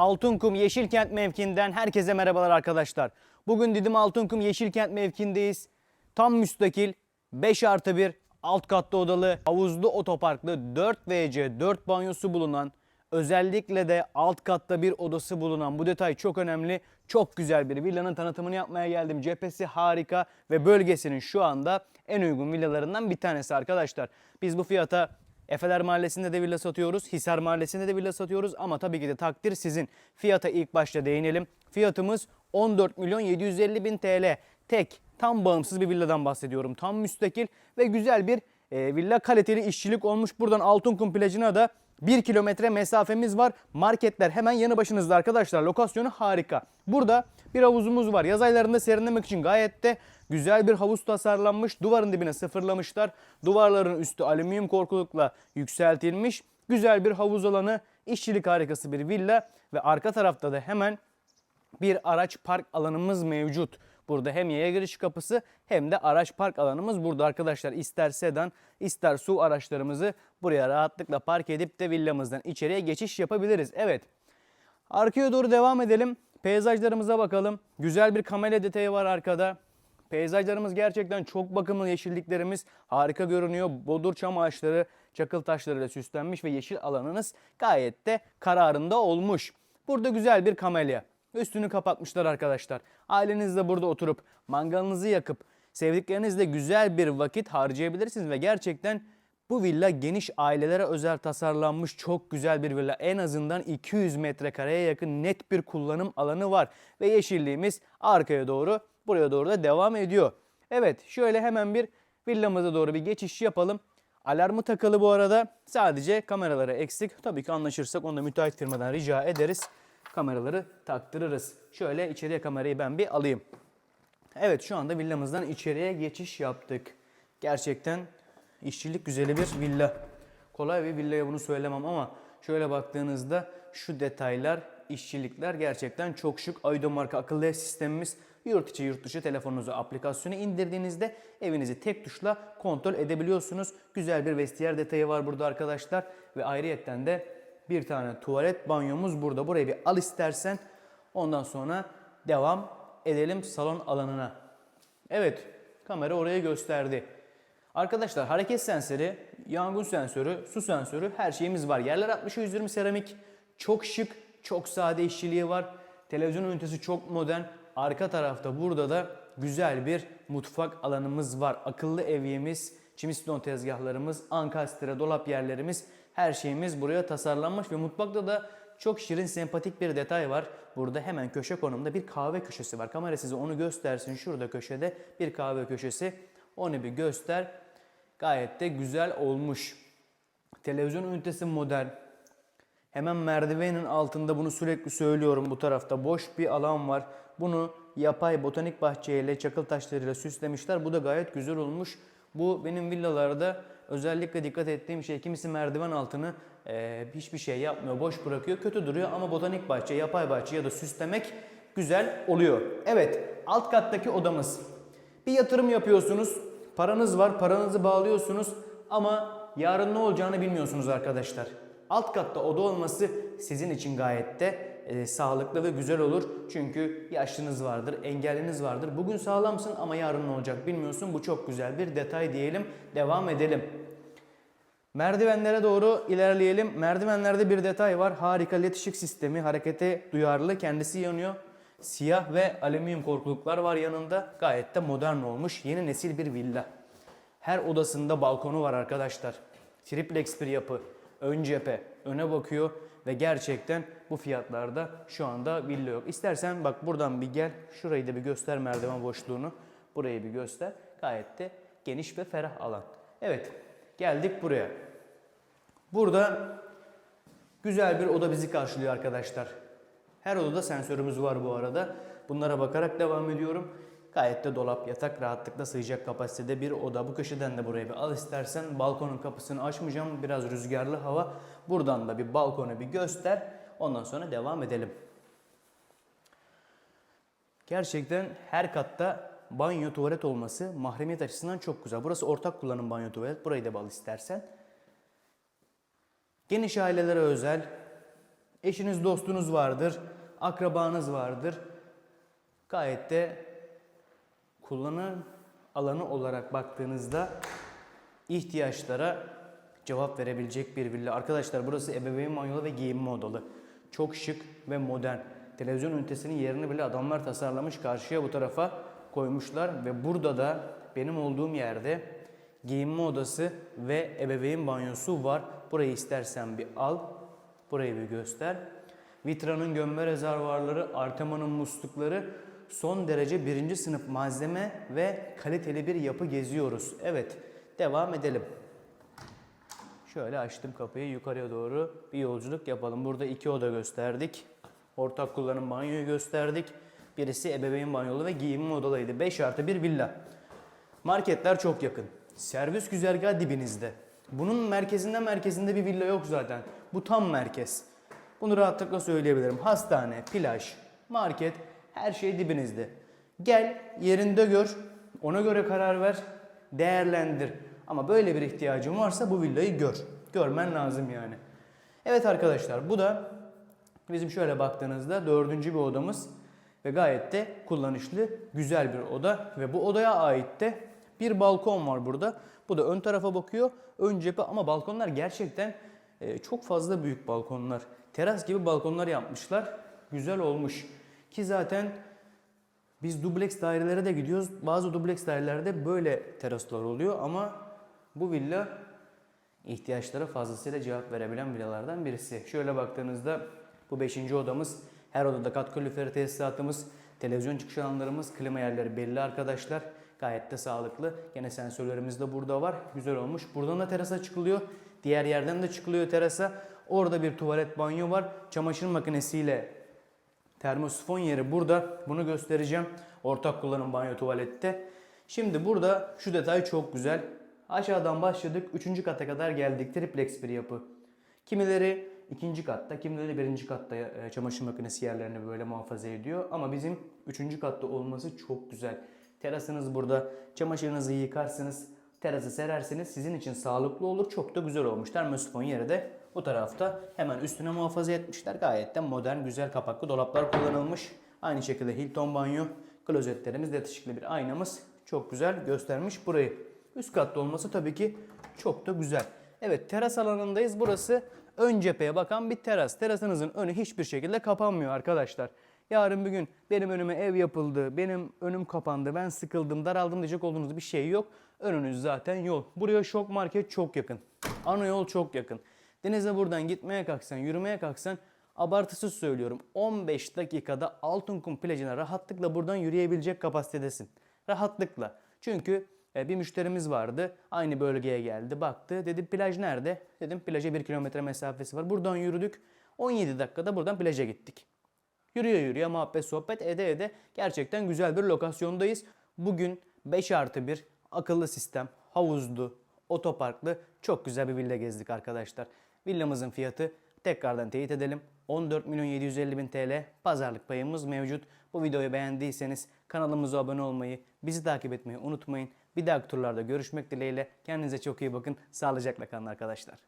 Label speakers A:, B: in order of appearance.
A: Altınkum Yeşilkent mevkiinden herkese merhabalar arkadaşlar. Bugün Didim Altınkum Yeşilkent mevkindeyiz. Tam müstakil 5 artı 1 alt katlı odalı havuzlu otoparklı 4 WC 4 banyosu bulunan özellikle de alt katta bir odası bulunan bu detay çok önemli. Çok güzel bir villanın tanıtımını yapmaya geldim. Cephesi harika ve bölgesinin şu anda en uygun villalarından bir tanesi arkadaşlar. Biz bu fiyata Efeler Mahallesi'nde de villa satıyoruz. Hisar Mahallesi'nde de villa satıyoruz ama tabii ki de takdir sizin. Fiyata ilk başta değinelim. Fiyatımız 14 milyon 750 bin TL. Tek, tam bağımsız bir villadan bahsediyorum. Tam müstakil ve güzel bir e, villa kaliteli işçilik olmuş. Buradan Altınkum plajına da 1 kilometre mesafemiz var. Marketler hemen yanı başınızda arkadaşlar. Lokasyonu harika. Burada bir havuzumuz var. Yaz aylarında serinlemek için gayet de güzel bir havuz tasarlanmış. Duvarın dibine sıfırlamışlar. Duvarların üstü alüminyum korkulukla yükseltilmiş. Güzel bir havuz alanı, işçilik harikası bir villa ve arka tarafta da hemen bir araç park alanımız mevcut. Burada hem yaya giriş kapısı hem de araç park alanımız burada arkadaşlar. İster sedan ister su araçlarımızı buraya rahatlıkla park edip de villamızdan içeriye geçiş yapabiliriz. Evet arkaya doğru devam edelim. Peyzajlarımıza bakalım. Güzel bir kamera detayı var arkada. Peyzajlarımız gerçekten çok bakımlı yeşilliklerimiz harika görünüyor. Bodur çam ağaçları, çakıl taşlarıyla süslenmiş ve yeşil alanınız gayet de kararında olmuş. Burada güzel bir kamelya. Üstünü kapatmışlar arkadaşlar. Ailenizle burada oturup mangalınızı yakıp sevdiklerinizle güzel bir vakit harcayabilirsiniz ve gerçekten bu villa geniş ailelere özel tasarlanmış çok güzel bir villa. En azından 200 metrekareye yakın net bir kullanım alanı var. Ve yeşilliğimiz arkaya doğru buraya doğru da devam ediyor. Evet şöyle hemen bir villamıza doğru bir geçiş yapalım. Alarmı takılı bu arada. Sadece kameraları eksik. Tabii ki anlaşırsak onu da müteahhit firmadan rica ederiz. Kameraları taktırırız. Şöyle içeriye kamerayı ben bir alayım. Evet şu anda villamızdan içeriye geçiş yaptık. Gerçekten işçilik güzeli bir villa. Kolay bir villaya bunu söylemem ama şöyle baktığınızda şu detaylar, işçilikler gerçekten çok şık. Aydo marka akıllı ev sistemimiz yurt içi yurt dışı telefonunuza aplikasyonu indirdiğinizde evinizi tek tuşla kontrol edebiliyorsunuz. Güzel bir vestiyer detayı var burada arkadaşlar ve ayrıyetten de bir tane tuvalet banyomuz burada. Burayı bir al istersen ondan sonra devam edelim salon alanına. Evet kamera oraya gösterdi. Arkadaşlar hareket sensörü, yangın sensörü, su sensörü her şeyimiz var. Yerler 60'a 120 seramik. Çok şık, çok sade işçiliği var. Televizyon ünitesi çok modern. Arka tarafta burada da güzel bir mutfak alanımız var. Akıllı evyemiz, çimiston tezgahlarımız, ankastre, dolap yerlerimiz her şeyimiz buraya tasarlanmış ve mutfakta da çok şirin sempatik bir detay var. Burada hemen köşe konumda bir kahve köşesi var. Kamera size onu göstersin. Şurada köşede bir kahve köşesi. Onu bir göster. Gayet de güzel olmuş. Televizyon ünitesi modern. Hemen merdivenin altında bunu sürekli söylüyorum bu tarafta boş bir alan var. Bunu yapay botanik bahçeyle çakıl taşlarıyla süslemişler. Bu da gayet güzel olmuş. Bu benim villalarda özellikle dikkat ettiğim şey kimisi merdiven altını e, hiçbir şey yapmıyor, boş bırakıyor, kötü duruyor ama botanik bahçe, yapay bahçe ya da süslemek güzel oluyor. Evet, alt kattaki odamız. Bir yatırım yapıyorsunuz, paranız var, paranızı bağlıyorsunuz ama yarın ne olacağını bilmiyorsunuz arkadaşlar. Alt katta oda olması sizin için gayet de e, sağlıklı ve güzel olur. Çünkü yaşlınız vardır, engelliniz vardır. Bugün sağlamsın ama yarın ne olacak bilmiyorsun. Bu çok güzel bir detay diyelim. Devam edelim. Merdivenlere doğru ilerleyelim. Merdivenlerde bir detay var. Harika led ışık sistemi. Harekete duyarlı. Kendisi yanıyor. Siyah ve alüminyum korkuluklar var yanında. Gayet de modern olmuş. Yeni nesil bir villa. Her odasında balkonu var arkadaşlar. Triplex bir yapı. Ön cephe. Öne bakıyor. Ve gerçekten bu fiyatlarda şu anda villa yok. İstersen bak buradan bir gel. Şurayı da bir göster merdiven boşluğunu. Burayı bir göster. Gayet de geniş ve ferah alan. Evet. Geldik buraya. Burada güzel bir oda bizi karşılıyor arkadaşlar. Her odada sensörümüz var bu arada. Bunlara bakarak devam ediyorum. Gayet de dolap, yatak rahatlıkla sığacak kapasitede bir oda. Bu köşeden de buraya bir al istersen. Balkonun kapısını açmayacağım. Biraz rüzgarlı hava. Buradan da bir balkonu bir göster. Ondan sonra devam edelim. Gerçekten her katta banyo tuvalet olması mahremiyet açısından çok güzel. Burası ortak kullanım banyo tuvalet. Burayı da bal istersen. Geniş ailelere özel Eşiniz, dostunuz vardır, akrabanız vardır. Gayet de kullanım alanı olarak baktığınızda ihtiyaçlara cevap verebilecek bir villa. Arkadaşlar burası ebeveyn banyolu ve giyinme odalı. Çok şık ve modern. Televizyon ünitesinin yerini bile adamlar tasarlamış karşıya bu tarafa koymuşlar ve burada da benim olduğum yerde giyinme odası ve ebeveyn banyosu var. Burayı istersen bir al, burayı bir göster. Vitra'nın gömme rezervuarları, Artema'nın muslukları son derece birinci sınıf malzeme ve kaliteli bir yapı geziyoruz. Evet, devam edelim. Şöyle açtım kapıyı yukarıya doğru bir yolculuk yapalım. Burada iki oda gösterdik. Ortak kullanım banyoyu gösterdik. Birisi ebeveyn banyolu ve giyinme odalarıydı. 5 artı bir villa. Marketler çok yakın. Servis güzergahı dibinizde. Bunun merkezinden merkezinde bir villa yok zaten. Bu tam merkez. Bunu rahatlıkla söyleyebilirim. Hastane, plaj, market her şey dibinizde. Gel yerinde gör. Ona göre karar ver. Değerlendir. Ama böyle bir ihtiyacın varsa bu villayı gör. Görmen lazım yani. Evet arkadaşlar bu da bizim şöyle baktığınızda dördüncü bir odamız ve gayet de kullanışlı güzel bir oda ve bu odaya ait de bir balkon var burada. Bu da ön tarafa bakıyor. Ön cephe ama balkonlar gerçekten e, çok fazla büyük balkonlar. Teras gibi balkonlar yapmışlar. Güzel olmuş. Ki zaten biz dubleks dairelere de gidiyoruz. Bazı dubleks dairelerde böyle teraslar oluyor ama bu villa ihtiyaçlara fazlasıyla cevap verebilen villalardan birisi. Şöyle baktığınızda bu 5. odamız. Her odada kat kaloriferi tesisatımız, televizyon çıkış alanlarımız, klima yerleri belli arkadaşlar. Gayet de sağlıklı. Gene sensörlerimiz de burada var. Güzel olmuş. Buradan da terasa çıkılıyor. Diğer yerden de çıkılıyor terasa. Orada bir tuvalet banyo var. Çamaşır makinesiyle Termosifon yeri burada. Bunu göstereceğim. Ortak kullanım banyo tuvalette. Şimdi burada şu detay çok güzel. Aşağıdan başladık. Üçüncü kata kadar geldik. Triplex bir yapı. Kimileri ikinci katta, kimileri birinci katta e, çamaşır makinesi yerlerini böyle muhafaza ediyor. Ama bizim üçüncü katta olması çok güzel. Terasınız burada. Çamaşırınızı yıkarsınız. Terası serersiniz. Sizin için sağlıklı olur. Çok da güzel olmuş. Termosifon yeri de bu tarafta hemen üstüne muhafaza etmişler. Gayet de modern, güzel kapaklı dolaplar kullanılmış. Aynı şekilde Hilton banyo, klozetlerimiz, detişikli bir aynamız çok güzel göstermiş burayı. Üst katta olması tabii ki çok da güzel. Evet teras alanındayız. Burası ön cepheye bakan bir teras. Terasınızın önü hiçbir şekilde kapanmıyor arkadaşlar. Yarın bir gün benim önüme ev yapıldı, benim önüm kapandı, ben sıkıldım, daraldım diyecek olduğunuz bir şey yok. Önünüz zaten yol. Buraya şok market çok yakın. Ana yol çok yakın. Denize buradan gitmeye kalksan, yürümeye kalksan abartısız söylüyorum 15 dakikada Altınkum plajına rahatlıkla buradan yürüyebilecek kapasitedesin. Rahatlıkla. Çünkü bir müşterimiz vardı. Aynı bölgeye geldi. Baktı. Dedi plaj nerede? Dedim plaja 1 kilometre mesafesi var. Buradan yürüdük. 17 dakikada buradan plaja gittik. Yürüye yürüye muhabbet sohbet ede ede gerçekten güzel bir lokasyondayız. Bugün 5 artı 1 akıllı sistem, havuzlu, otoparklı çok güzel bir villa gezdik arkadaşlar. Villamızın fiyatı tekrardan teyit edelim. 14 milyon 750 bin TL pazarlık payımız mevcut. Bu videoyu beğendiyseniz kanalımıza abone olmayı, bizi takip etmeyi unutmayın. Bir dahaki turlarda görüşmek dileğiyle. Kendinize çok iyi bakın. Sağlıcakla kalın arkadaşlar.